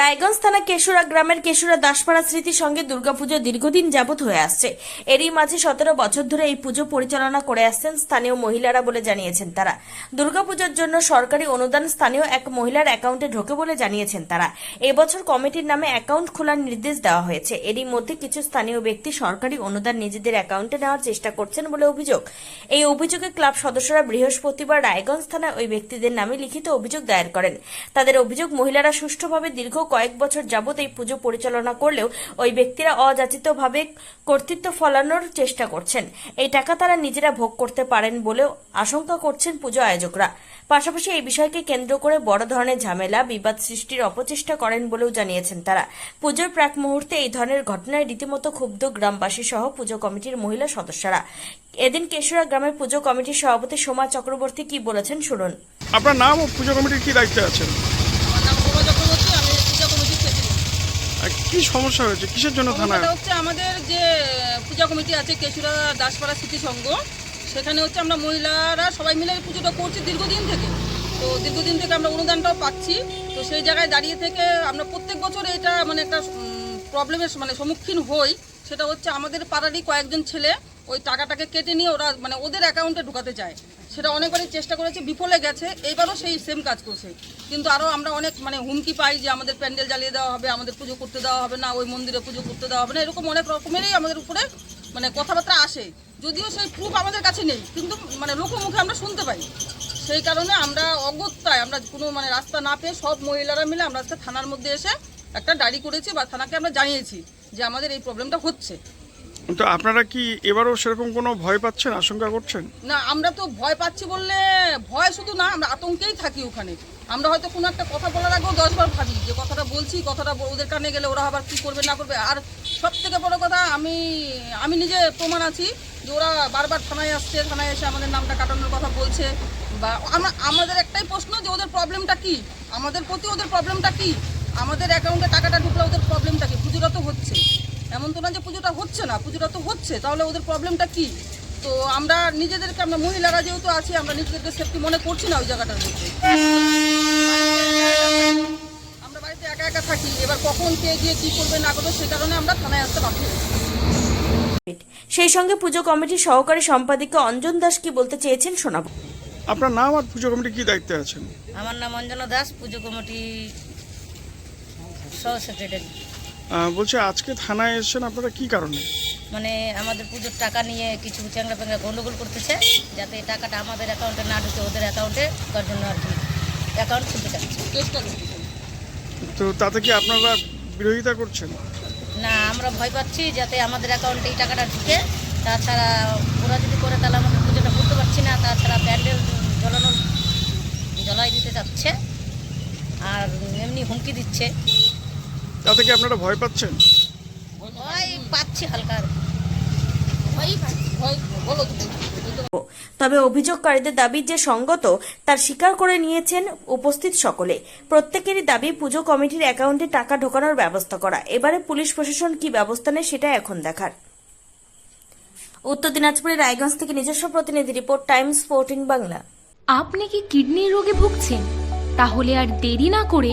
রায়গঞ্জ থানা কেশুরা গ্রামের কেশুরা দাসপাড়া স্মৃতির সঙ্গে দুর্গাপুজো দীর্ঘদিন যাবৎ হয়ে আসছে। এরই মাঝে সতেরো বছর ধরে এই পুজো পরিচালনা করে আসছেন স্থানীয় মহিলারা বলে জানিয়েছেন তারা। দুর্গাপুজোর জন্য সরকারি অনুদান স্থানীয় এক মহিলার অ্যাকাউন্টে ঢোকে বলে জানিয়েছেন তারা। এবছর কমিটির নামে অ্যাকাউন্ট খোলার নির্দেশ দেওয়া হয়েছে। এরই মধ্যে কিছু স্থানীয় ব্যক্তি সরকারি অনুদান নিজেদের অ্যাকাউন্টে নেওয়ার চেষ্টা করছেন বলে অভিযোগ। এই অভিযোগে ক্লাব সদস্যরা বৃহস্পতিবার রায়গঞ্জ থানায় ওই ব্যক্তিদের নামে লিখিত অভিযোগ দায়ের করেন। তাদের অভিযোগ মহিলারা সুষ্ঠুভাবে দীর্ঘ কয়েক বছর যাবত এই পুজো পরিচালনা করলেও ওই ব্যক্তিরা অযাচিতভাবে কর্তৃত্ব ফলানোর চেষ্টা করছেন। এই টাকা তারা নিজেরা ভোগ করতে পারেন বলেও আশঙ্কা করছেন পুজো আয়োজকরা। পাশাপাশি এই বিষয়কে কেন্দ্র করে বড় ধরনের ঝামেলা, বিবাদ সৃষ্টির অপচেষ্টা করেন বলেও জানিয়েছেন তারা। পুজোর প্রাক মুহূর্তে এই ধরনের ঘটনায় রীতিমতো ক্ষুব্ধ গ্রামবাসী সহ পুজো কমিটির মহিলা সদস্যরা। এদিন কেশুরা গ্রামের পুজো কমিটির সভাপতি সোমা চক্রবর্তী কি বলেছেন শুনুন। আপনার নাম ও পুজো কমিটির কি দায়িত্বে আছেন আমার নাম শোভা চক্রবর্তী আমি পূজা কমিটির প্রেসিডেন্ট আর কি সমস্যা হয়েছে? কিসের জন্য থানায়? সমস্যাটা হচ্ছে আমাদের যে পূজা কমিটি আছে কেশুরা দাসপাড়া স্মৃতি সংঘ। সেখানে হচ্ছে আমরা মহিলারা সবাই মিলে পুজোটা করছি দীর্ঘদিন থেকে। তো দীর্ঘদিন থেকে আমরা অনুদানটাও পাচ্ছি। তো সেই জায়গায় দাঁড়িয়ে থেকে আমরা প্রত্যেক বছর এটা মানে একটা প্রবলেমের মানে সম্মুখীন হই। সেটা হচ্ছে আমাদের পাড়ারই কয়েকজন ছেলে ওই টাকাটাকে কেটে নিয়ে ওরা মানে ওদের অ্যাকাউন্টে ঢুকাতে চায়। সেটা অনেকবারই চেষ্টা করেছে, বিফলে গেছে, এইবারও সেই সেম কাজ করছে। কিন্তু আরও আমরা অনেক মানে হুমকি পাই যে আমাদের প্যান্ডেল জ্বালিয়ে দেওয়া হবে, আমাদের পুজো করতে দেওয়া হবে না, ওই মন্দিরে পুজো করতে দেওয়া হবে না, এরকম অনেক রকমেরই আমাদের উপরে মানে কথাবার্তা আসে। যদিও সেই প্রুফ আমাদের কাছে নেই, কিন্তু মানে লোকমুখে আমরা শুনতে পাই। সেই কারণে আমরা অগত্যায় আমরা কোনো মানে রাস্তা না পেয়ে সব মহিলারা মিলে আমরা আজকে থানার মধ্যে এসে একটা ডায়েরি করেছি বা থানাকে আমরা জানিয়েছি যে আমাদের এই প্রবলেমটা হচ্ছে। তো আপনারা কি এবারও সেরকম কোনো ভয় পাচ্ছেন, আশঙ্কা করছেন? না, আমরা তো ভয় পাচ্ছি বললে ভয় শুধু না, আমরা আতঙ্কেই থাকি ওখানে। আমরা হয়তো কোনো একটা কথা বলার আগেও দশবার ভাবি যে কথাটা বলছি, কথাটা ওদের কানে গেলে ওরা আবার কী করবে, না করবে। আর সব থেকে বড় কথা, আমি আমি নিজে প্রমাণ আছি যে ওরা বারবার থানায় আসছে, থানায় এসে আমাদের নামটা কাটানোর কথা বলছে। বা আমরা আমাদের একটাই প্রশ্ন যে ওদের প্রবলেমটা কি? আমাদের প্রতি ওদের প্রবলেমটা কি? আমাদের অ্যাকাউন্টে টাকাটা ঢুকলে ওদের প্রবলেমটা কি? পুজোটা তো হচ্ছে। এমন তো না যে পুজোটা হচ্ছে না পুজোটা তো হচ্ছে তাহলে ওদের প্রবলেমটা কি? তো আমরা নিজেদেরকে আমরা মহিলারা যেহেতু আছি আমরা নিজেদেরকে সেফটি মনে করছি না ওই জায়গাটার মধ্যে। আমরা বাড়িতে একা একা থাকি এবার কখন কে গিয়ে কি করবে না করবে সে কারণে আমরা থানায় আসতে বাধ্য সেই সঙ্গে পুজো কমিটির সহকারী সম্পাদিকা অঞ্জন দাস কি বলতে চেয়েছেন শোনাবো। আপনার নাম আর পুজো কমিটির কি দায়িত্বে আছেন? আমার নাম অঞ্জনা দাস পুজো কমিটি সহ সেক্রেটারি বলছি আজকে থানায় এসেছেন আপনারা কি কারণে? মানে আমাদের পুজোর টাকা নিয়ে কিছু চ্যাংরা প্যাংরা গন্ডগোল করতেছে যাতে এই টাকাটা আমাদের অ্যাকাউন্টে না ঢুকে ওদের অ্যাকাউন্টে তার জন্য আর কি অ্যাকাউন্ট খুলতে চাচ্ছি। তো তাতে কি আপনারা বিরোধিতা করছেন? না আমরা ভয় পাচ্ছি যাতে আমাদের অ্যাকাউন্টে এই টাকাটা ঢুকে তাছাড়া ওরা যদি করে তাহলে আমাদের পুজোটা করতে পারছি না তাছাড়া প্যান্ডেল জ্বলানো জ্বলাই দিতে চাচ্ছে আর এমনি হুমকি দিচ্ছে। তাতে কি আপনারা ভয় পাচ্ছেন? ওই পাচ্ছি হালকা। ভয় তবে অভিযোগকারীদের দাবি যে সঙ্গত তার স্বীকার করে নিয়েছেন উপস্থিত সকলে। প্রত্যেকেরই দাবি পুজো কমিটির অ্যাকাউন্টে টাকা ঢোকানোর ব্যবস্থা করা। এবারে পুলিশ প্রশাসন কি ব্যবস্থা নেয় সেটা এখন দেখার। উত্তর দিনাজপুরের রায়গঞ্জ থেকে নিজস্ব প্রতিনিধি রিপোর্ট টাইমস ফোরটিন বাংলা। আপনি কি কিডনির রোগে ভুগছেন? তাহলে আর দেরি না করে